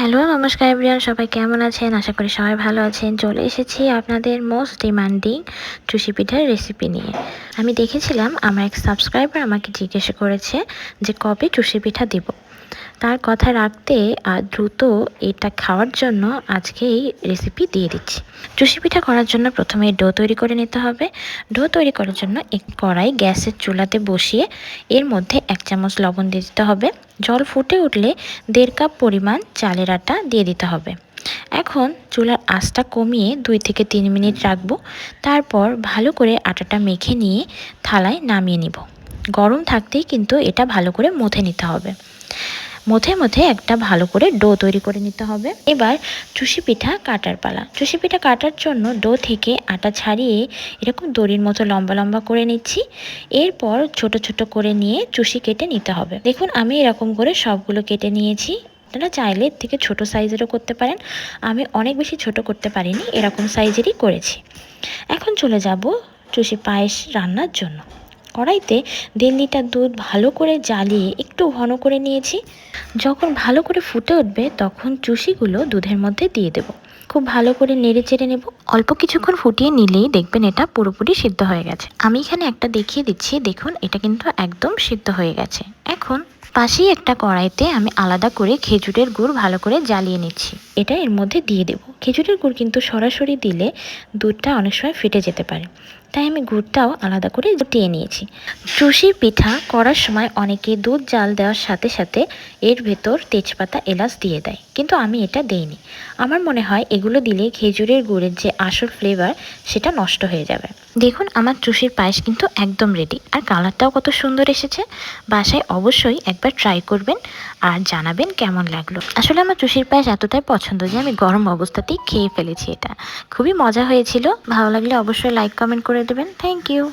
Hello, নমস্কার everyone সবাই কেমন আছেন? আশা করি সবাই ভালো আছেন। চলে এসেছি আপনাদের মোস্ট ডিমান্ডিং চুষি পিঠার রেসিপি নিয়ে। আমি দেখেছিলাম, আমার এক সাবস্ক্রাইবার আমাকে জিজ্ঞেস করেছে যে কবে চুষি পিঠা দিব। তার কথা রাখতে আর দ্রুত এটা খাওয়ার জন্য আজকে এই রেসিপি দিয়ে দিচ্ছি। চুষি পিঠা করার জন্য প্রথমে ডো তৈরি করে নিতে হবে। ডো তৈরি করার জন্য এক কড়াই গ্যাসের চুলাতে বসিয়ে এর মধ্যে এক চামচ লবণ দিয়ে দিতে হবে। জল ফুটে উঠলে দেড় কাপ পরিমাণ চালের আটা দিয়ে দিতে হবে। এখন চুলার আঁচটা কমিয়ে দুই থেকে তিন মিনিট রাখব। তারপর ভালো করে আটাটা মেখে নিয়ে থালায় নামিয়ে নিব। গরম থাকতেই কিন্তু এটা ভালো করে মথে নিতে হবে। মধ্যে মধ্যে একটা ভালো করে ডো তৈরি করে নিতে হবে। এবার চুষি পিঠা কাটার পালা। চুষি পিঠা কাটার জন্য ডো থেকে আটা ছাড়িয়ে এরকম দড়ির মতো লম্বা লম্বা করে নিচ্ছি। এরপর ছোট ছোট করে নিয়ে চুষি কেটে নিতে হবে। দেখুন, আমি এরকম করে সবগুলো কেটে নিয়েছি। আপনারা চাইলে এর থেকে ছোট সাইজেরও করতে পারেন। আমি অনেক বেশি ছোট করতে পারিনি, এরকম সাইজেরই করেছি। এখন চলে যাব চুষি পায়েস রান্নার জন্য। কড়াইতে দেড় লিটার দুধ ভালো করে জ্বালিয়ে একটু ঘন করে নিয়েছি। যখন ভালো করে ফুটে উঠবে, তখন চুষিগুলো দুধের মধ্যে দিয়ে দেব। খুব ভালো করে নেড়ে চেড়ে নেব। অল্প কিছুক্ষণ ফুটিয়ে নিলেই দেখবেন এটা পুরোপুরি সিদ্ধ হয়ে গেছে। আমি এখানে একটা দেখিয়ে দিচ্ছি। দেখুন, এটা কিন্তু একদম সিদ্ধ হয়ে গেছে। এখন পাশেই একটা কড়াইতে আমি আলাদা করে খেজুরের গুড় ভালো করে জ্বালিয়ে নিচ্ছি। এটা এর মধ্যে দিয়ে দেব। খেজুরের গুড় কিন্তু সরাসরি দিলে দুধটা অনেক সময় ফেটে যেতে পারে। তাই আমি গুড়টাও আলাদা করে টেয়ে নিয়েছি। চুষি পিঠা করার সময় অনেকে দুধ জাল দেওয়ার সাথে সাথে এর ভেতর তেজপাতা এলাচ দিয়ে দেয়, কিন্তু আমি এটা দেইনি। আমার মনে হয় এগুলো দিলে খেজুরের গুড়ের যে আসল ফ্লেভার সেটা নষ্ট হয়ে যাবে। দেখুন, আমার চুষির পায়েস কিন্তু একদম রেডি আর কালারটাও কত সুন্দর এসেছে। বাসায় অবশ্যই একবার ট্রাই করবেন আর জানাবেন কেমন লাগল। আসলে আমার চুষির পায়েস এতটাই পছন্দ যে আমি গরম অবস্থাতেই খেয়ে ফেলেছি এটা। খুবই মজা হয়েছিল। ভালো লাগলে অবশ্যই লাইক কমেন্ট করে দেবেন থ্যাংক ইউ